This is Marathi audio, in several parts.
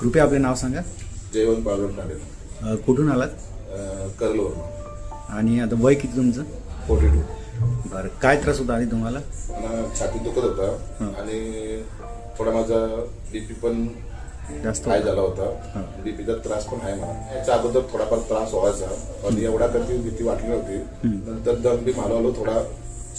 कृपया आपले नाव सांगा. जयवंत अ, कुठून आलात? करलवर आणि आता वय किती तुमचं? Forty two. बरं काय त्रास होता आधी तुम्हाला? मला छाती दुखत होता. आणि थोडा माझा बीपी पण जास्त हाय होता? झाला होता. बीपीचा त्रास पण आहे मला. याच्या अगोदर थोडाफार त्रास व्हायचा. पण एवढा कधी भीती वाटली नव्हती. नंतर दम बी मला आलो थोडा.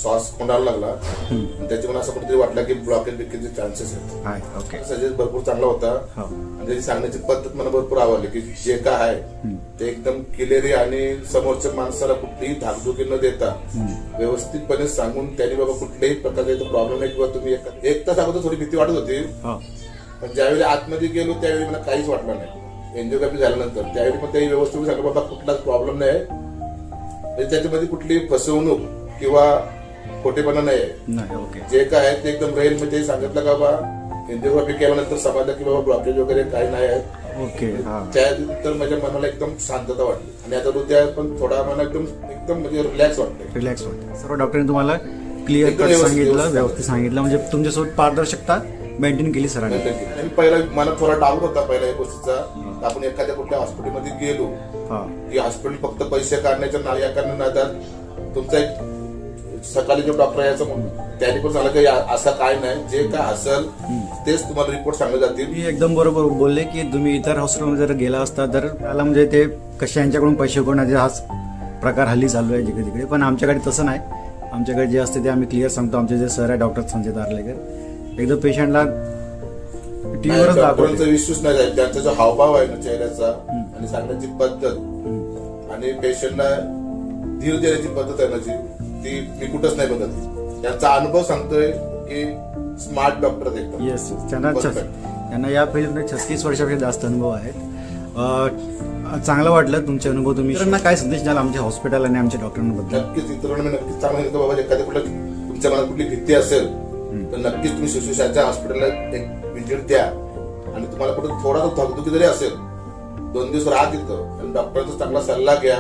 श्वास कोंडायला लागला. आणि त्याची मला असं कुठेतरी वाटलं की ब्लॉकेज बिकेजचे चान्सेस आहेत. हाय ओके सजेस्ट भरपूर चांगला होता. हो. आणि त्याची सांगण्याची पद्धत मला भरपूर आवडली की जे काय आहे ते एकदम क्लिअरी आणि समोरच्या माणसाला कुठलीही धाकधुकी न देता व्यवस्थितपणे सांगून त्यांनी बाबा कुठल्याही प्रकारचा प्रॉब्लेम नाही किंवा तुम्ही एका- तास अगोदर थोडी भीती वाटत होती. हो. पण ज्यावेळी आतमध्ये गेलो त्यावेळी मला काहीच वाटलं नाही. एन्जिओग्राफी झाल्यानंतर. त्यावेळी पण त्याही व्यवस्थित सांगलं बाबा कुठलाच प्रॉब्लेम नाही. म्हणजे त्याच्यामध्ये कुठलीही फसवणूक किंवा खोटेपणा नाही आहे. ओके. जे काय आहे ते एकदम रेल मध्ये सांगितलं का बाबा एन्जिओग्राफी केल्यानंतर समजलं की बाबा ब्लॉकेज वगैरे काही नाही आहे. ओके हा. त्यानंतर माझ्या मनाला एकदम शांतता वाटली. आणि आता हृदय पण थोडा मला एकदम एकदम म्हणजे रिलॅक्स वाटते रिलॅक्स वाटतं सर्व डॉक्टरांनी तुम्हाला क्लिअर कट सांगितलं व्यवस्थित. सांगितलं. म्हणजे तुमच्यासोबत पारदर्शकता मेंटेन केली सरांनी. आणि पहिला मला थोडा डाऊट होता पहिला या गोष्टीचा. आपण एखाद्या कुठल्या हॉस्पिटलमध्ये गेलो. हा. की हॉस्पिटल फक्त पैसे काढण्याच्या या कारणात तुमचा एक सकाळी जो डॉक्टर यायचं म्हणून. त्यांनी पण सांगितलं की असं काय नाही जे काय असेल तेच तुम्हाला रिपोर्ट सांगले जातील. मी एकदम बरोबर बोलले की तुम्ही इतर हॉस्पिटलमध्ये जर गेला असता तर त्याला म्हणजे ते कशा यांच्याकडून पैसे उकळण्याचे हाच प्रकार हल्ली चालू आहे जिकडे तिकडे. पण आमच्याकडे तसं नाही. आमच्याकडे जे असते ते आम्ही क्लिअर सांगतो. आमचे जे सर आहे डॉक्टर संजय दार्लेकर. एकदम पेशंटला टीव्हीवरच डॉक्टरांचा दाखवते विश्वास नाही जाईल त्यांचा जो हावभाव आहे ना चेहऱ्याचा आणि सांगण्याची पद्धत आणि पेशंटला धीर देण्याची पद्धत आहे ना जी ती मी कुठंच नाही बघत. त्यांचा अनुभव सांगतोय की स्मार्ट डॉक्टर एकदम येस त्यांना या फील्डमध्ये छत्तीस वर्षापेक्षा जास्त अनुभव आहेत. अं, चांगलं वाटलं तुमचे अनुभव तुम्ही इतरांना काय संदेश द्याल आमच्या हॉस्पिटल आणि आमच्या डॉक्टरांबद्दल नक्कीच इतरांना मी नक्कीच चांगलं सांगतो बाबा एखाद्या कुठलं तुमच्या मनात कुठली भीती असेल तर नक्कीच तुम्ही सुश्रुषाच्या हॉस्पिटलला एक व्हिजिट द्या. आणि तुम्हाला कुठं थोडा धगधुकी जरी असेल दोन दिवस राहा तिथं आणि डॉक्टरांचा चांगला सल्ला घ्या.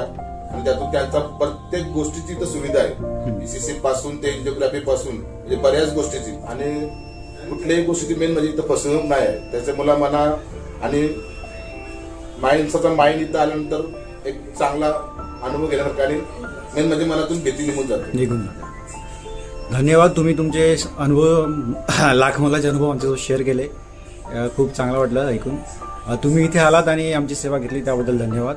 आणि त्यातून त्यांचा प्रत्येक गोष्टीची इथं सुविधा आहे. बीसीसी पासून ते एन्जिओग्राफी पासून म्हणजे बऱ्याच गोष्टीची. आणि कुठल्याही गोष्टीची मेन म्हणजे इथं फसवणूक नाही आहे. त्याच्यामुळे मना आणि माइंडचा माइंड इथं आल्यानंतर एक चांगला अनुभव घेण्यासारखा आणि मेन म्हणजे मनातून भीती निघून जाते. निघून. धन्यवाद तुम्ही तुमचे अनुभव लाख मोलाचे अनुभव आमच्यासोबत शेअर केले. खूप चांगलं वाटलं ऐकून. तुम्ही इथे आलात आणि आमची सेवा घेतली त्याबद्दल धन्यवाद.